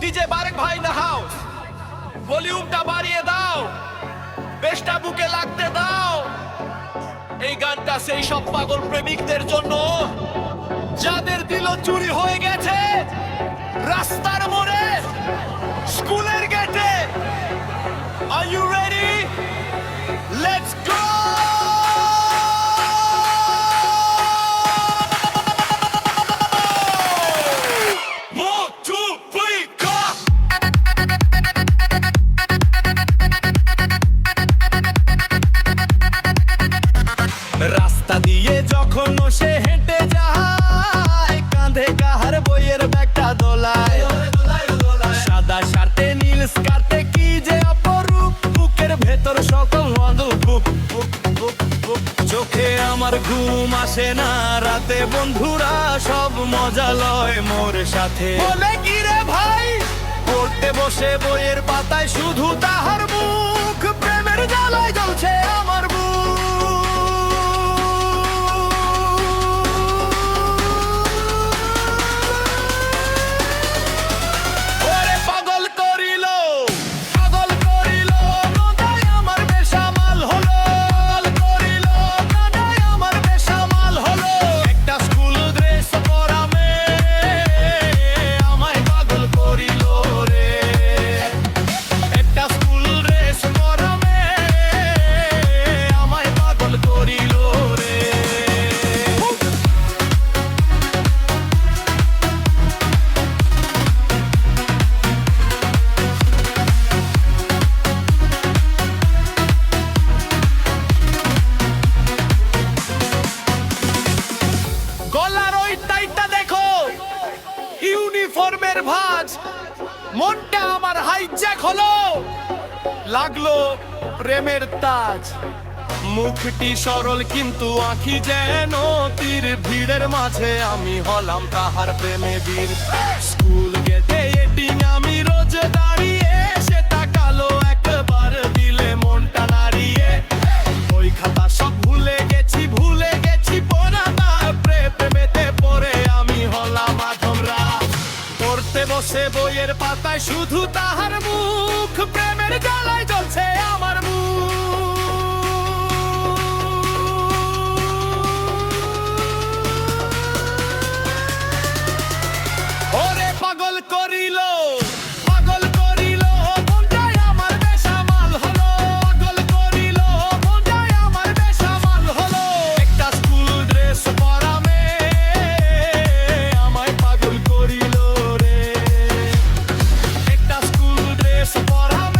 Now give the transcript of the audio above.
DJ Barek ভাই না হাও। ভলিউমটা বাড়িয়ে দাও। বেশটা বুকে লাগতে দাও। এই গানটা সেই সব পাগল প্রেমিকদের জন্য। যাদের দিল চুরি হয়ে গেছে, রাস্তার মোড়ে, স্কুলের গেটে। রাস্তা দিয়ে যখন সে হেঁটে যায় কাঁধে কাহার বইয়ের ব্যাগটা দোলায়। সাদা শার্টে নীল স্কার্টে কি যে অপরূপ বুকের ভেতর সকল মধুপুপ চোখে আমার ঘুম আসে না রাতে বন্ধুরা সব মজা লয় মোর সাথে। বলে কি রে ভাই? পড়তে বসে বইয়ের পাতায় শুধু তাহার মুখ। টাইটটা দেখো। ইউনিফর্মের ভাজ। মনটা আমার হাইজ্যাক হলো। লাগল প্রেমের তাজ। মুখটি সরল কিন্তু আঁখি যেন তীর। ভিড়ের মাঝে আমি হলাম তাহার প্রেমে বীর। স্কুল পড়তে বসে বইয়ের পাতায় শুধু তাহার মুখ প্রেমের জ্বালায় জ্বলছে আমার cabeça fora.